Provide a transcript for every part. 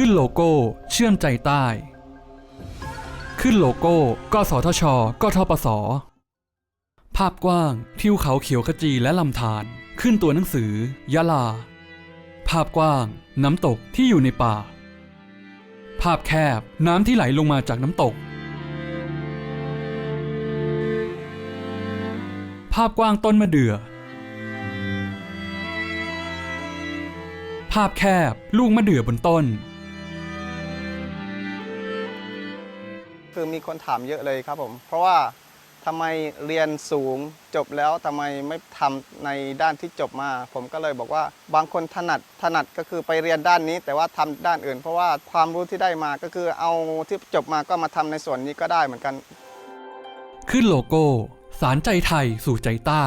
ขึ้นโลโก้ เชื่อมใจใต้ ขึ้นโลโก้ กสทช กทปส ภาพกว้าง ทิวเขาเขียวขจีและลำธาร ขึ้นตัวหนังสือ ยะลา ภาพกว้าง น้ำตกที่อยู่ในป่า ภาพแคบ น้ำที่ไหลลงมาจากน้ำตก ภาพกว้างต้นมะเดื่อภาพแคบ ลูกมะเดื่อบนต้น คือมีคนถามเยอะเลยครับผม เพราะว่าทำไมเรียนสูงจบแล้วทำไมไม่ทำในด้านที่จบมา ผมก็เลยบอกว่าบางคนถนัดถนัดก็คือไปเรียนด้านนี้ แต่ว่าทำด้านอื่น เพราะว่าความรู้ที่ได้มาก็คือเอาที่จบมาก็มาทำในส่วนนี้ก็ได้เหมือนกัน ขึ้นโลโก้ สารใจไทยสู่ใจใต้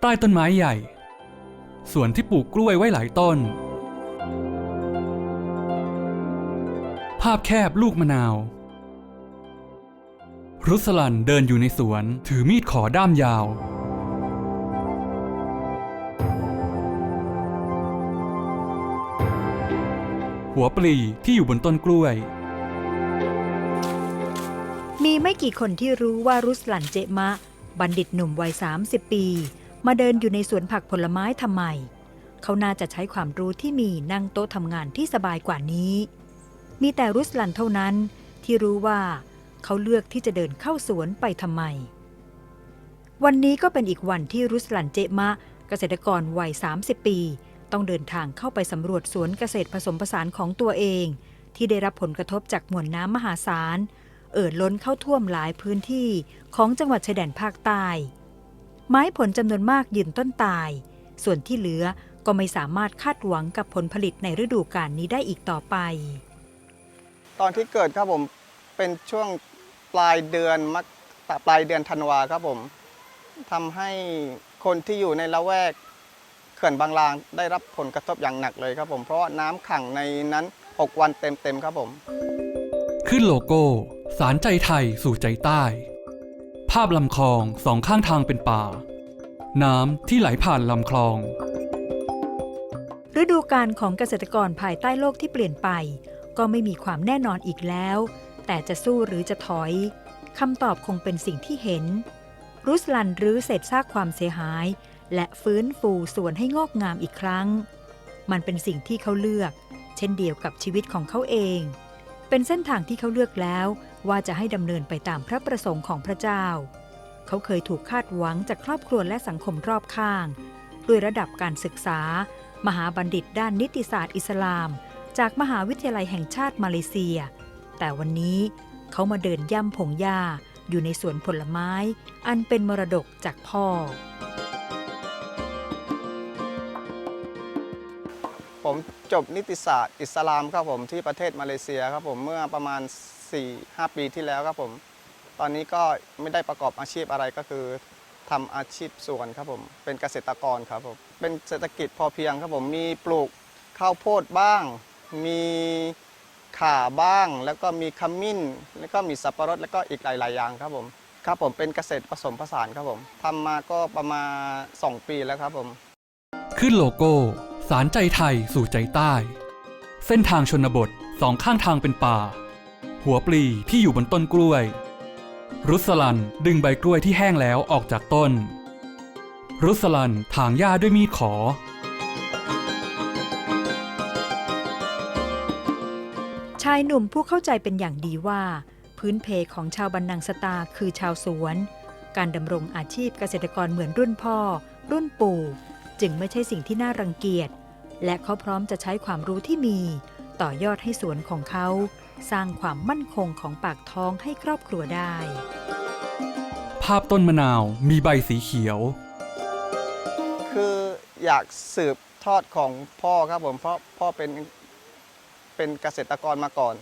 ใต้ต้นไม้ใหญ่ส่วนที่ปลูกกล้วยไว้หลายต้น ภาพแคบลูกมะนาว รุสลันเดินอยู่ในสวน ถือมีดขอด้ามยาว หัวปลีที่อยู่บนต้นกล้วย มีไม่กี่คนที่รู้ว่ารุสลันเจมะ บัณฑิตหนุ่มวัย 30 ปี มาเดินอยู่ในสวนผักผลไม้ทำไม เขาน่าจะใช้ความรู้ที่มีนั่งโต๊ะทำงานที่สบายกว่านี้ มีแต่รุสลันเท่านั้นที่รู้ว่า เขาเลือกที่จะเดินเข้าสวนไปทำไม วันนี้ก็เป็นอีกวันที่รุสลันเจมะ เกษตรกรวัย 30 ปี ต้องเดินทางเข้าไปสำรวจสวนเกษตรผสมผสานของตัวเอง ที่ได้รับผลกระทบจากมวลน้ำมหาศาล เอ่อล้นเข้าท่วมหลายพื้นที่ของจังหวัดชายแดนภาคใต้ ไม้ผลจำนวนมากยืนต้นตาย ส่วนที่เหลือก็ไม่สามารถคาดหวังกับผลผลิตในฤดูกาลนี้ได้อีกต่อไป ตอนที่เกิดครับผม เป็นช่วงปลายเดือนมกปลายเดือนธันวาครับผมทำให้คนที่อยู่ในละแวกเขื่อนบางลางได้รับผลกระทบอย่างหนักเลยครับผม เพราะว่าน้ำขังในนั้น 6 วันเต็มๆครับผม ขึ้นโลโก้ สารใจไทยสู่ใจใต้ ภาพลำคลองสองข้างทางเป็นป่า น้ำที่ไหลผ่านลำคลอง ฤดูกาลของเกษตรกรภายใต้โลกที่เปลี่ยนไป ก็ไม่มีความแน่นอนอีกแล้ว แต่จะสู้หรือจะถอยคำตอบคงเป็นสิ่งที่เห็น รุสลันรื้อเศษซากความเสียหาย และฟื้นฟูส่วนให้งอกงามอีกครั้ง มันเป็นสิ่งที่เขาเลือก เช่นเดียวกับชีวิตของเขาเอง เป็นเส้นทางที่เขาเลือกแล้วว่าจะให้ดำเนินไปตามพระประสงค์ของพระเจ้า เขาเคยถูกคาดหวังจากครอบครัวและสังคมรอบข้าง ด้วยระดับการศึกษา มหาบัณฑิตด้านนิติศาสตร์อิสลาม จากมหาวิทยาลัยแห่งชาติมาเลเซีย แต่วันนี้เขามาเดินย่ำผงหญ้าอยู่ในสวนผลไม้ อันเป็นมรดกจากพ่อ ผมจบนิติศาสตร์อิสลามครับผมที่ประเทศมาเลเซียครับผมเมื่อประมาณ 4-5 ปีที่แล้วครับผม ตอนนี้ก็ไม่ได้ประกอบอาชีพอะไรก็คือทำอาชีพสวนครับผมเป็นเกษตรกรครับผมเป็นเศรษฐกิจพอเพียงครับผมมีปลูกข้าวโพดบ้าง มี ข่าบ้าง แล้วก็มีขมิ้น แล้วก็มีสับปะรดแล้วก็อีกหลาย ๆ อย่างครับผมครับผมเป็นเกษตรผสมผสานครับผมทำมาก็ประมาณ 2 ปีแล้วครับผม ขึ้นโลโก้ สารใจไทยสู่ใจใต้ เส้นทางชนบทสองข้างทางเป็นป่า หัวปลีที่อยู่บนต้นกล้วย รุสลันดึงใบกล้วยที่แห้งแล้วออกจากต้น รุสลันถางหญ้าด้วยมีดขอายหนุ่มผู้เข้าใจเป็นอย่างดีว่า พื้นเพของชาวบันนังสตาคือชาวสวน การดำรงอาชีพเกษตรกรเหมือนรุ่นพ่อ รุ่นปู่ จึงไม่ใช่สิ่งที่น่ารังเกียจ และเขาพร้อมจะใช้ความรู้ที่มี ต่อยอดให้สวนของเขา สร้างความมั่นคงของปากท้องให้ครอบครัวได้ ภาพต้นมะนาวมีใบสีเขียว คืออยากสืบทอดของพ่อครับผมเพราะพ่อเป็น เป็นเกษตรกรมาก่อน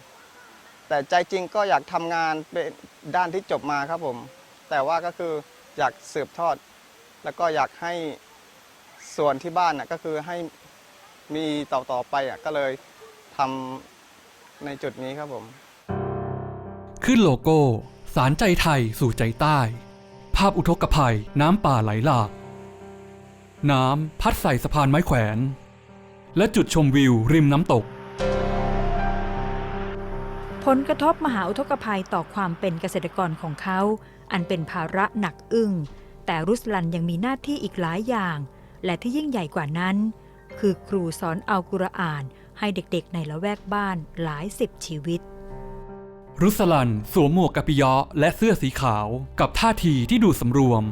แต่ใจจริงก็อยากทำงานเป็นด้านที่จบมาครับผม แต่ว่าก็คืออยากสืบทอด แล้วก็อยากให้ส่วนที่บ้านน่ะก็คือให้มีต่อต่อไปอะก็เลยทำในจุดนี้ครับผม ขึ้นโลโก้ สารใจไทยสู่ใจใต้ ภาพอุทกภัยน้ำป่าไหลหลาก น้ำพัดใส่สะพานไม้แขวน และจุดชมวิวริมน้ำตก ผลกระทบมหาอุทกภัยต่อความเป็นเกษตรกรของเขา อันเป็นภาระหนักอึ้ง แต่รุสลันยังมีหน้าที่อีกหลายอย่าง และที่ยิ่งใหญ่กว่านั้น คือครูสอนอัลกุรอานให้เด็กๆในละแวกบ้านหลายสิบชีวิต รุสลันสวมหมวกกะปิยะและเสื้อสีขาวกับท่าทีที่ดูสำรวม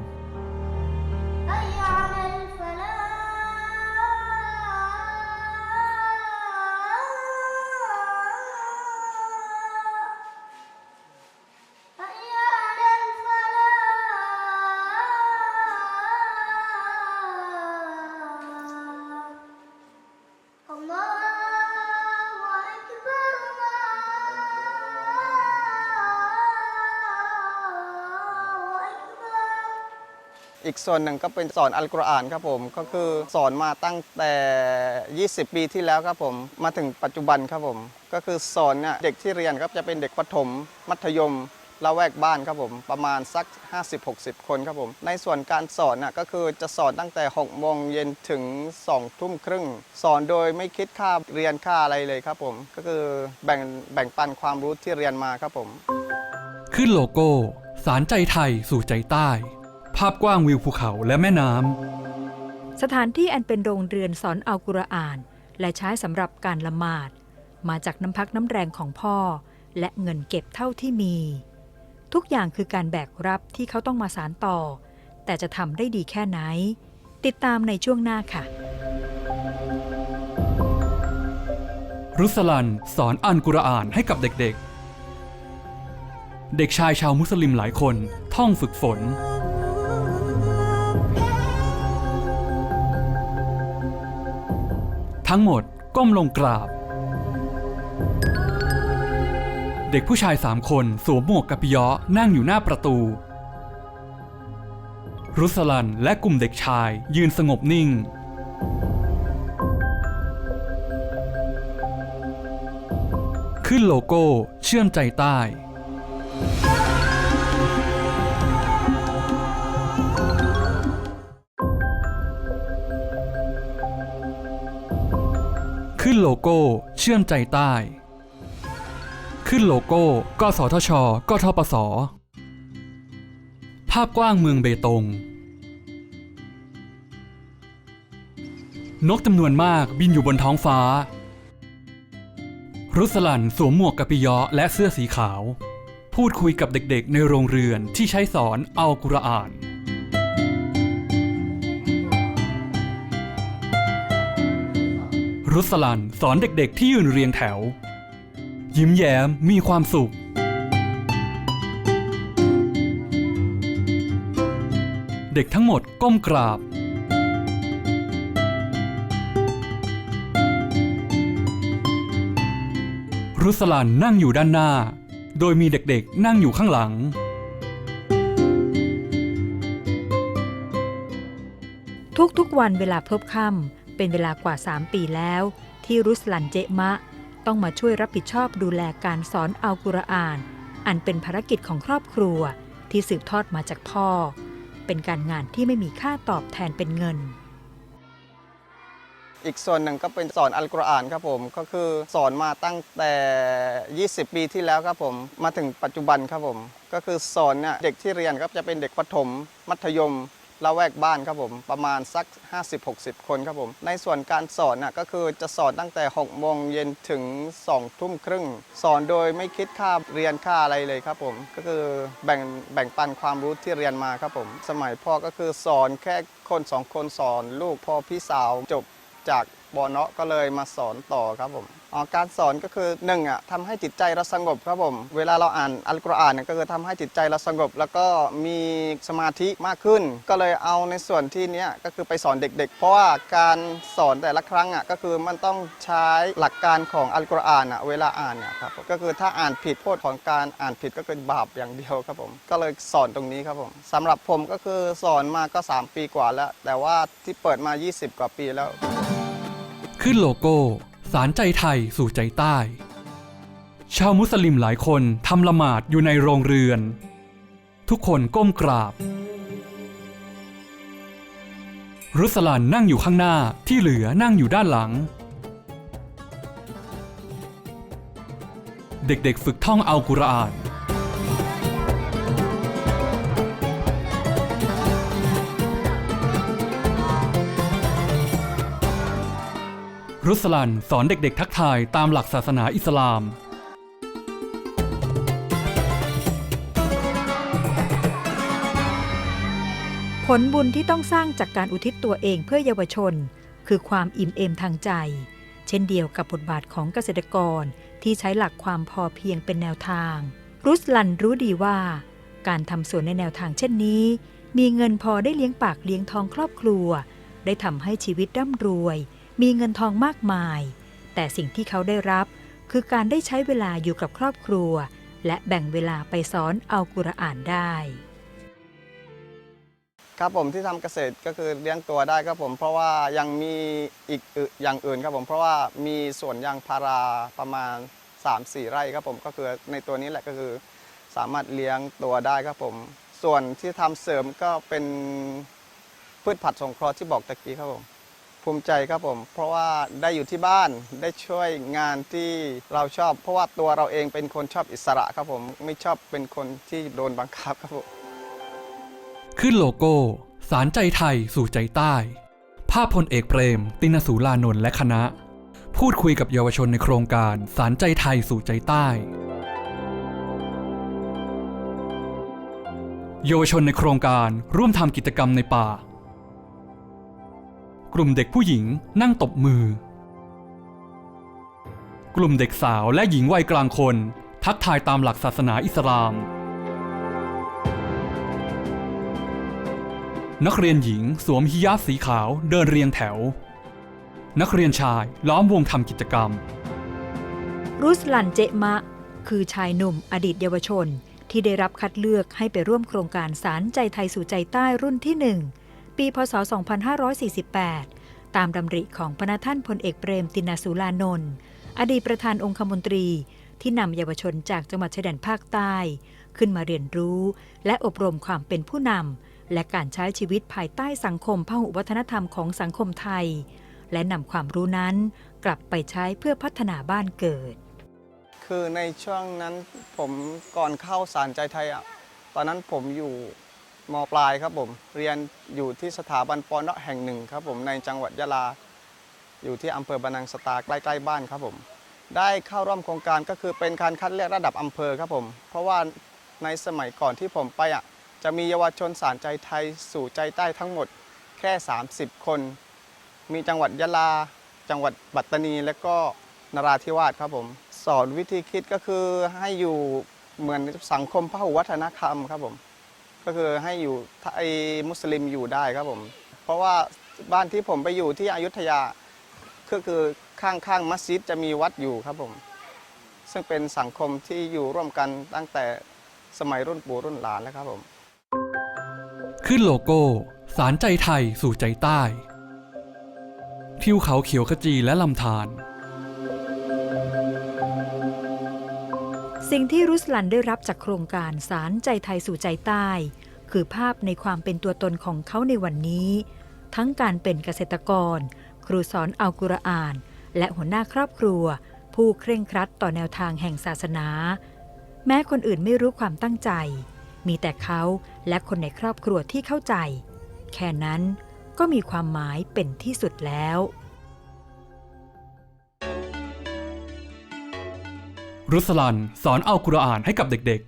อีกส่วนหนึ่งก็เป็นสอนอัลกุรอานครับผม ก็คือสอนมาตั้งแต่ 20 ปีที่แล้วครับผม มาถึงปัจจุบันครับผม ก็คือสอนเนี่ยเด็กที่เรียนครับจะเป็นเด็กประถม มัธยมละแวกบ้านครับผมประมาณสัก 50-60 คนครับผม ในส่วนการสอนน่ะก็คือจะสอนตั้งแต่6โมงเย็นถึง2ทุ่มครึ่ง สอนโดยไม่คิดค่าเรียนค่าอะไรเลยครับผม ก็คือแบ่งแบ่งปันความรู้ที่เรียนมาครับผม ขึ้นโลโก้ สารใจไทยสู่ใจใต้ ภาพกว้างวิวภูเขาและแม่น้ำ สถานที่อันเป็นโรงเรือนสอนอัลกุรอาน และใช้สำหรับการละหมาด มาจากน้ำพักน้ำแรงของพ่อ และเงินเก็บเท่าที่มี ทุกอย่างคือการแบกรับที่เขาต้องมาสารต่อ แต่จะทำได้ดีแค่ไหน ติดตามในช่วงหน้าค่ะ รุสลันสอนอันกุรอานให้กับเด็กๆ เด็กชายชาวมุสลิมหลายคนท่องฝึกฝน ทั้งหมดก้มลงกราบ เด็กผู้ชายสามคนสวมหมวกกะปิยะนั่งอยู่หน้าประตู รุสลันและกลุ่มเด็กชายยืนสงบนิ่ง ขึ้นโลโก้เชื่อมใจใต้ ขึ้นโลโก้ เชื่อมใจใต้ ขึ้นโลโก้ กสทช กทปส ภาพกว้างเมืองเบตง นกจำนวนมากบินอยู่บนท้องฟ้า รุสลันสวมหมวกกะปิยาะและเสื้อสีขาว พูดคุยกับเด็กๆในโรงเรือนที่ใช้สอนอัลกุรอาน รุสลันสอนเด็กๆที่ยืนเรียงแถว ยิ้มแย้มมีความสุข เด็กทั้งหมดก้มกราบ รุสลันนั่งอยู่ด้านหน้า โดยมีเด็กๆนั่งอยู่ข้างหลัง ทุกๆวันเวลาเพิบค่ำ เป็นเวลากว่า 3 ปีแล้ว ที่รุสลันเจมะ ต้องมาช่วยรับผิดชอบดูแลการสอนอัลกุรอาน อันเป็นภารกิจของครอบครัวที่สืบทอดมาจากพ่อ เป็นการงานที่ไม่มีค่าตอบแทนเป็นเงินอีกส่วนหนึ่งก็เป็นสอนอัลกุรอานครับผมก็คือสอนมาตั้งแต่ 20 ปีที่แล้วครับผมมาถึงปัจจุบันครับผม ก็คือสอนเนี่ยเด็กที่เรียนครับจะเป็นเด็กประถม มัธยม ละแวกบ้านครับผมประมาณสัก 50-60 คนครับผม ในส่วนการสอนน่ะก็คือจะสอนตั้งแต่6โมงเย็นถึง2ทุ่มครึ่ง สอนโดยไม่คิดค่าเรียนค่าอะไรเลยครับผม ก็คือแบ่งแบ่งปันความรู้ที่เรียนมาครับผม สมัยพ่อก็คือสอนแค่คนสองคนสอนลูกพ่อพี่สาวจบจากบอเนาะก็เลยมาสอนต่อครับผม อ๋อการสอนก็คือหนึ่งอะทำให้จิตใจเราสงบครับผม เวลาเราอ่านอัลกุรอานเนี่ยก็คือทำให้จิตใจเราสงบ แล้วก็มีสมาธิมากขึ้น ก็เลยเอาในส่วนที่เนี้ยก็คือไปสอนเด็ก ๆ เพราะว่าการสอนแต่ละครั้งอะก็คือมันต้องใช้หลักการของอัลกุรอานอะเวลาอ่านเนี่ยครับก็คือถ้าอ่านผิดโทษของการอ่านผิดก็คือบาปอย่างเดียวครับผม ก็เลยสอนตรงนี้ครับผมสำหรับผมก็คือสอนมาก็ 3 ปีกว่าแล้ว แต่ว่าที่เปิดมา 20 กว่าปีแล้ว ขึ้นโลโก้ สารใจไทยสู่ใจใต้ ชาวมุสลิมหลายคนทำละหมาดอยู่ในโรงเรือน ทุกคนก้มกราบ รุสลันนั่งอยู่ข้างหน้าที่เหลือนั่งอยู่ด้านหลัง เด็กๆฝึกท่องอัลกุรอาน รุสลันสอนเด็กๆ ทักทายตามหลักศาสนาอิสลาม ผลบุญที่ต้องสร้างจากการอุทิศตัวเองเพื่อเยาวชน คือความอิ่มเอมทางใจ เช่นเดียวกับบทบาทของเกษตรกรที่ใช้หลักความพอเพียงเป็นแนวทาง รุสลันรู้ดีว่า การทำสวนในแนวทางเช่นนี้ มีเงินพอได้เลี้ยงปากเลี้ยงท้องครอบครัว ได้ทำให้ชีวิตร่ำรวย มีเงินทองมากมาย แต่สิ่งที่เขาได้รับคือการได้ใช้เวลาอยู่กับครอบครัว และแบ่งเวลาไปสอนเอากุรอานได้ ครับผมที่ทำเกษตรก็คือเลี้ยงตัวได้ครับผมเพราะว่ายังมีอีกอึอย่างอื่นครับผมเพราะว่ามีสวนยางพาราประมาณ 3-4 ไร่ครับผมก็คือในตัวนี้แหละก็คือ สามารถเลี้ยงตัวได้ครับผม ส่วนที่ทำเสริมก็เป็นพืชผักสงเคราะห์ที่บอกตะกี้ครับผม ภูมิใจครับผม เพราะว่าได้อยู่ที่บ้านได้ช่วยงานที่เราชอบ เพราะว่าตัวเราเองเป็นคนชอบอิสระครับผม ไม่ชอบเป็นคนที่โดนบังคับครับผมขึ้นโลโก้ สารใจไทยสู่ใจใต้ ภาพพลเอกเปรม ตินสูลานนท์และคณะ พูดคุยกับเยาวชนในโครงการสารใจไทยสู่ใจใต้ เยาวชนในโครงการร่วมทำกิจกรรมในป่า กลุ่มเด็กผู้หญิงนั่งตบมือ กลุ่มเด็กสาวและหญิงวัยกลางคน ทักทายตามหลักศาสนาอิสลาม นักเรียนหญิงสวมฮิญาบสีขาวเดินเรียงแถว นักเรียนชายล้อมวงทำกิจกรรม รุสลันเจมะ คือชายหนุ่มอดีตเยาวชน ที่ได้รับคัดเลือกให้ไปร่วมโครงการสารใจไทยสู่ใจใต้รุ่นที่1 ปีพศ 2548 ตามดำริของพระท่านพลเอกเปรมตินาสุลานนท์อดีตประธานองคมนตรีที่นำเยาวชนจากจังหวัดชายแดนภาคใต้ ขึ้นมาเรียนรู้ และอบรมความเป็นผู้นำและการใช้ชีวิตภายใต้สังคมพหุวัฒนธรรมของสังคมไทย และนำความรู้นั้นกลับไปใช้เพื่อพัฒนาบ้านเกิด คือในช่วงนั้นผมก่อนเข้าสารใจไทยอะตอนนั้นผมอยู่ มปลายครับผมเรียนอยู่ที่สถาบันปอนแห่งหนึ่งครับผมในจังหวัดยะลา อยู่ที่อำเภอบานังสตาใกล้ๆบ้านครับผม ได้เข้าร่วมโครงการก็คือเป็นการคัดเลือกระดับอำเภอครับผม เพราะว่าในสมัยก่อนที่ผมไปอะจะมีเยาวชนสารใจไทยสู่ใจใต้ทั้งหมดแค่ 30 คน มีจังหวัดยะลา จังหวัดปัตตานี และก็นราธิวาสครับผม สอนวิธีคิดก็คือให้อยู่เหมือนสังคมพหุวัฒนธรรมครับผม ก็คือให้อยู่ไทยมุสลิมอยู่ได้ครับผม เพราะว่าบ้านที่ผมไปอยู่ที่อยุธยาก็คือข้างๆมัสยิดจะมีวัดอยู่ครับผม ซึ่งเป็นสังคมที่อยู่ร่วมกันตั้งแต่สมัยรุ่นปู่รุ่นหลานแล้วครับผม ขึ้นโลโก้ สารใจไทยสู่ใจใต้ ทิวเขาเขียวขจีและลำธาร สิ่งที่รุสลันได้รับจากโครงการสารใจไทยสู่ใจใต้ คือภาพในความเป็นตัวตนของเขาในวันนี้ ทั้งการเป็นเกษตรกร ครูสอนอัลกุรอาน และหัวหน้าครอบครัว ผู้เคร่งครัดต่อแนวทางแห่งศาสนา แม้คนอื่นไม่รู้ความตั้งใจ มีแต่เขาและคนในครอบครัวที่เข้าใจ แค่นั้นก็มีความหมายเป็นที่สุดแล้ว รุสลันสอนอัลกุรอานให้กับเด็ก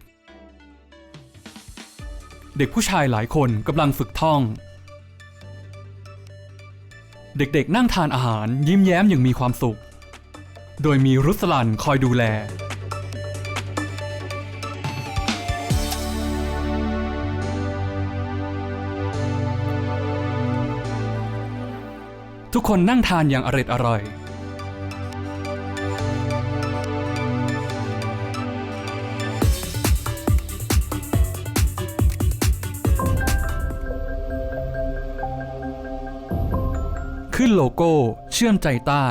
ๆ เด็กผู้ชายหลายคนกำลังฝึกท่อง เด็กๆนั่งทานอาหารยิ้มแย้มอย่างมีความสุข โดยมีรุสลันคอยดูแลทุกคนนั่งทานอย่างอร็ดอร่อย โลโก้เชื่อมใจใต้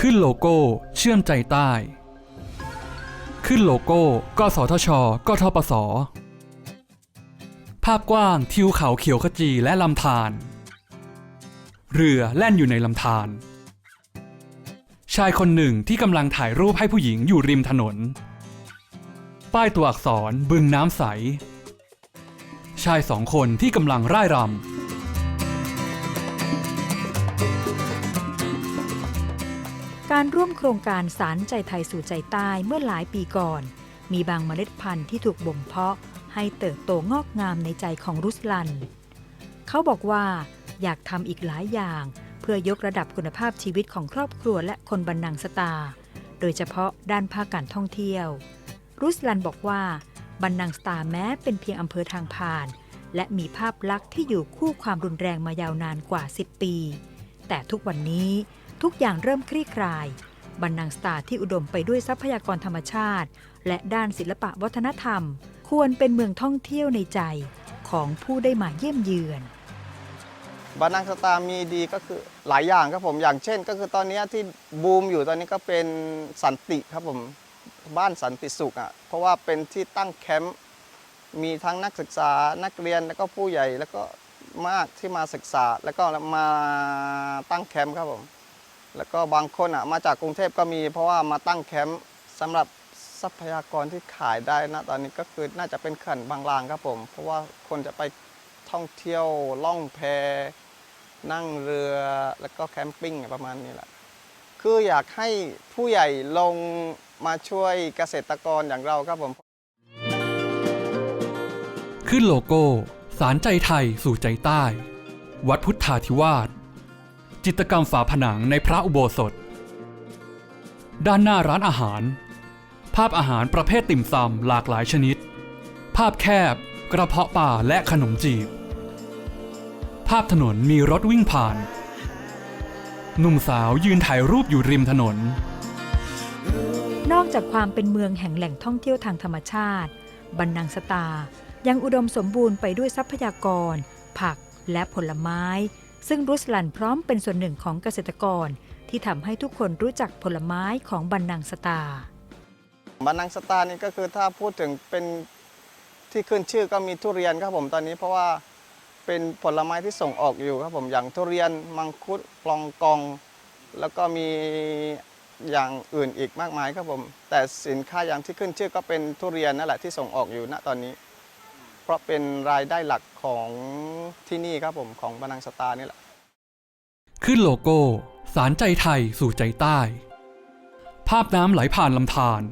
ขึ้นโลโก้เชื่อมใจใต้ ขึ้นโลโก้กสทช กทปสภภาพกว้างทิวเขาเขียวขจีและลำธารเรือแล่นอยู่ในลำธาร ชายคนหนึ่งที่กำลังถ่ายรูปให้ผู้หญิงอยู่ริมถนน ป้ายตัวอักษรบึงน้ำใส ชายสองคนที่กำลังร่ายรำ การร่วมโครงการสารใจไทยสู่ใจใต้เมื่อหลายปีก่อน มีบางเมล็ดพันธุ์ที่ถูกบ่มเพาะให้เติบโตงอกงามในใจของรุสลัน เขาบอกว่าอยากทำอีกหลายอย่าง พื่อยกระดับคุณภาพชีวิตของครอบครัวและคนบันนังสตา โดยเฉพาะด้านภาคการท่องเที่ยว รุสลันบอกว่าบันนังสตาแม้เป็นเพียงอำเภอทางผ่าน และมีภาพลักษณ์ที่อยู่คู่ความรุนแรงมายาวนานกว่า 10 ปี แต่ทุกวันนี้ทุกอย่างเริ่มคลี่คลายบันนังสตาที่อุดมไปด้วยทรัพยากรธรรมชาติ และด้านศิลปะวัฒนธรรม ควรเป็นเมืองท่องเที่ยวในใจของผู้ได้มาเยี่ยมเยือน บานังสตามีดีก็คือหลายอย่างครับผมอย่างเช่น ก็คือตอนนี้ที่บูมอยู่ตอนนี้ก็เป็นสันติครับผมบ้านสันติสุขอะเพราะว่าเป็นที่ตั้งแคมป์มีทั้งนักศึกษานักเรียนแล้วก็ผู้ใหญ่แล้วก็มากที่มาศึกษาแล้วก็มาตั้งแคมป์ครับผมแล้วก็บางคนอะมาจากกรุงเทพก็มี เพราะว่ามาตั้งแคมป์สำหรับทรัพยากรที่ขายได้นะตอนนี้ก็คือน่าจะเป็นเขื่อนบางลางครับผม เพราะว่าคนจะไป ท่องเที่ยวล่องแพนั่งเรือแล้วก็แคมปิ้งประมาณนี้แหละคืออยากให้ผู้ใหญ่ลงมาช่วยเกษตรกรอย่างเราครับผม ขึ้นโลโก้ สารใจไทยสู่ใจใต้ วัดพุทธาธิวาสจิตรกรรมฝาผนังในพระอุโบสถ ด้านหน้าร้านอาหาร ภาพอาหารประเภทติ่มซำหลากหลายชนิด ภาพแคบ กระเพาะป่าและขนมจีบ ภาพถนนมีรถวิ่งผ่าน หนุ่มสาวยืนถ่ายรูปอยู่ริมถนน นอกจากความเป็นเมืองแห่งแหล่งท่องเที่ยวทางธรรมชาติ บันนังสตา ยังอุดมสมบูรณ์ไปด้วยทรัพยากร ผักและผลไม้ ซึ่งรุสลันพร้อมเป็นส่วนหนึ่งของเกษตรกรที่ทำให้ทุกคนรู้จักผลไม้ของบันนังสตาบานังสตานี่ก็คือถ้าพูดถึงเป็นที่ขึ้นชื่อก็มีทุเรียนครับผมตอนนี้เพราะว่า เป็นผลไม้ที่ส่งออกอยู่ครับผมอย่างทุเรียนมังคุดปลองกอง แล้วก็มีอย่างอื่นอีกมากมายครับผม แต่สินค้าอย่างที่ขึ้นชื่อก็เป็นทุเรียนนั่นแหละที่ส่งออกอยู่ณตอนนี้ เพราะเป็นรายได้หลักของที่นี่ครับผมของบานังสตานี่แหละ ขึ้นโลโก้ สารใจไทยสู่ใจใต้ ภาพน้ำไหลผ่านลำธาร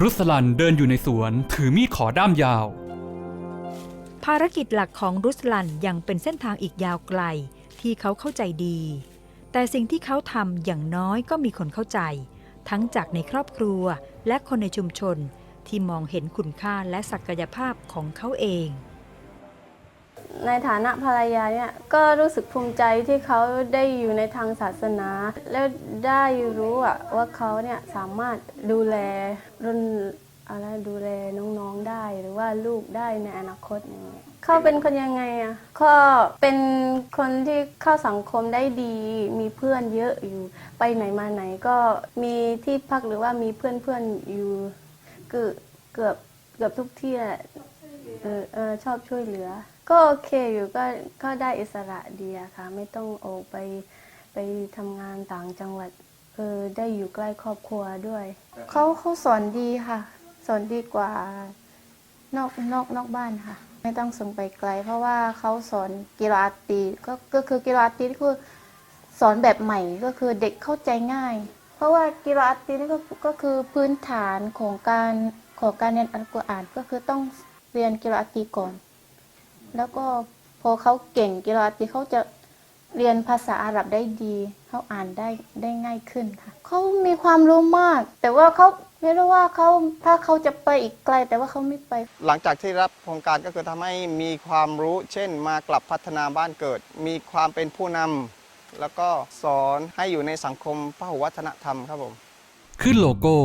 รุสลันเดินอยู่ในสวนถือมีดขอด้ามยาว ภารกิจหลักของรุสลันยังเป็นเส้นทางอีกยาวไกลที่เขาเข้าใจดี แต่สิ่งที่เขาทำอย่างน้อยก็มีคนเข้าใจ ทั้งจากในครอบครัวและคนในชุมชนที่มองเห็นคุณค่าและศักยภาพของเขาเอง ในฐานะภรรยาเนี่ยก็รู้สึกภูมิใจที่เขาได้อยู่ในทางศาสนา แล้วได้รู้ว่าเขาเนี่ยสามารถดูแลรุ่น อะไรดูแลน้องๆได้หรือว่าลูกได้ในอนาคตอย่างเงี้ยเขาเป็นคนยังไงอะก็เป็นคนที่เข้าสังคมได้ดี มีเพื่อนเยอะอยู่ ไปไหนมาไหนก็มีที่พักหรือว่ามีเพื่อนๆอยู่เกือบเกือบเกือบทุกที่แหละเออเออชอบช่วยเหลือ ก็โอเคอยู่ก็ก็ได้อิสระดีอะค่ะ ไม่ต้องออกไปไปทำงานต่างจังหวัดเออได้อยู่ใกล้ครอบครัวด้วย เขาเขาสอนดีค่ะ สอนดีกว่านอกนอกนอกบ้านค่ะ ไม่ต้องส่งไปไกล เพราะว่าเขาสอนกีฬาอาร์ตีก็ก็คือกีฬาอาร์ตีนี่คือสอนแบบใหม่ก็คือเด็กเข้าใจง่าย เพราะว่ากีฬาอาร์ตีนี่ก็ก็คือพื้นฐานของการของการเรียนอัลกุรอานก็คือต้องเรียนกีฬาอาร์ตีก่อน แล้วก็พอเขาเก่งกีฬาอาร์ตีเขาจะ เรียนภาษาอาหรับได้ดี เขาอ่านได้ได้ง่ายขึ้นค่ะ เขามีความรู้มาก แต่ว่าเขาไม่รู้ว่าเขาถ้าเขาจะไปอีกไกล แต่ว่าเขาไม่ไป หลังจากที่รับโครงการก็คือทำให้มีความรู้ เช่น มากลับพัฒนาบ้านเกิด มีความเป็นผู้นำแล้วก็สอนให้อยู่ในสังคมพหุวัฒนธรรมครับผม ขึ้นโลโก้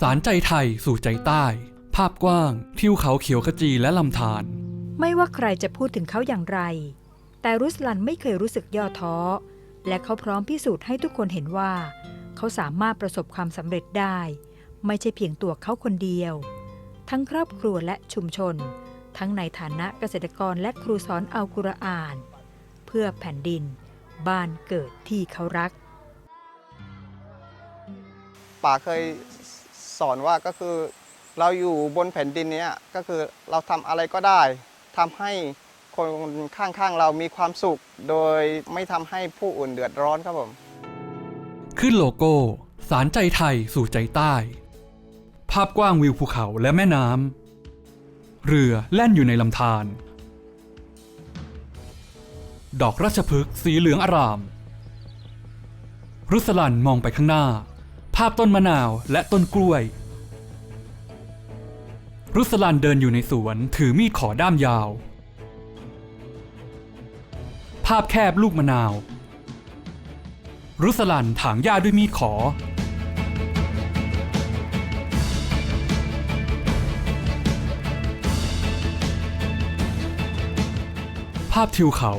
สารใจไทยสู่ใจใต้ ภาพกว้าง ทิวเขาเขียวขจีและลำธารไม่ว่าใครจะพูดถึงเขาอย่างไร แต่รุสลันไม่เคยรู้สึกย่อท้อ และเขาพร้อมพิสูจน์ให้ทุกคนเห็นว่า เขาสามารถประสบความสำเร็จได้ ไม่ใช่เพียงตัวเขาคนเดียว ทั้งครอบครัวและชุมชน ทั้งในฐานะเกษตรกรและครูสอนอัลกุรอาน เพื่อแผ่นดิน บ้านเกิดที่เขารัก ป่าเคยสอนว่าก็คือเราอยู่บนแผ่นดินเนี้ยก็คือเราทำอะไรก็ได้ทำให้ คนข้างๆเรามีความสุข โดยไม่ทำให้ผู้อื่นเดือดร้อนครับผม ขึ้นโลโก้ สารใจไทยสู่ใจใต้ ภาพกว้างวิวภูเขาและแม่น้ำ เรือแล่นอยู่ในลำธาร ดอกราชพฤกษ์สีเหลืองอาราม รุสลันมองไปข้างหน้า ภาพต้นมะนาวและต้นกล้วย รุสลันเดินอยู่ในสวนถือมีดขอด้ามยาวาพแคบลูกมะนาว รุสลันถางหญ้าด้วยมีดขอ ภาพทิวเขา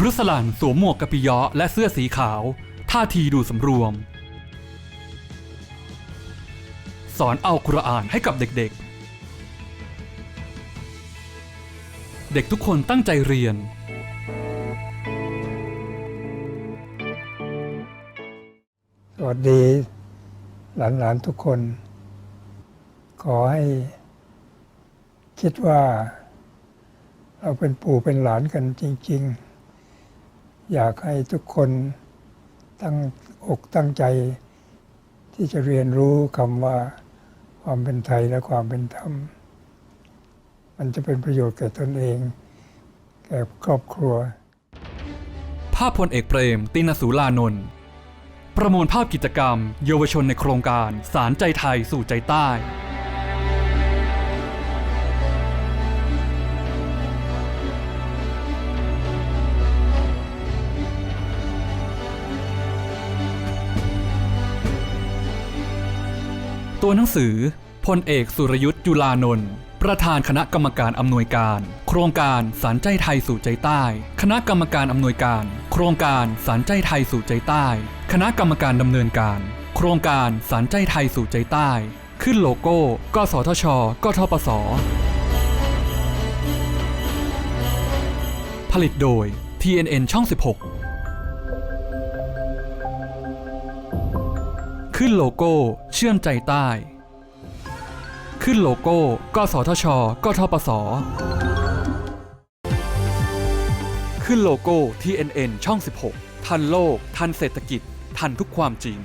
รุสลันสวมหมวกกะปิยะและเสื้อสีขาว ท่าทีดูสำรวม สอนเอากุรอานให้กับเด็ก เด็กทุกคนตั้งใจเรียน สวัสดีหลานๆทุกคน ขอให้ คิดว่า เราเป็นปู่เป็นหลานกันจริง ๆ อยากให้ทุกคนตั้งอกตั้งใจ ที่จะเรียนรู้คำว่าความเป็นไทยและความเป็นธรรม มันจะเป็นประโยชน์แก่ตนเอง แก่ครอบครัว ภาพพลเอกเปรม ตินสูลานนท์ประมวลภาพกิจกรรม เยาวชนในโครงการสารใจไทยสู่ใจใต้ ตัวหนังสือพลเอกสุรยุทธ์จุลานนท์ ประธานคณะกรรมการอำนวยการ โครงการสารใจไทยสู่ใจใต้ คณะกรรมการอำนวยการ โครงการสารใจไทยสู่ใจใต้ คณะกรรมการดำเนินการ โครงการสารใจไทยสู่ใจใต้ ขึ้นโลโก้ กสทช กทปส ผลิตโดย TNN ช่อง 16 ขึ้นโลโก้ เชื่อมใจใต้ ขึ้นโลโก้ กสทช กทปส ขึ้นโลโก้ TNN ช่อง 16 ทันโลก ทันเศรษฐกิจ ทันทุกความจริง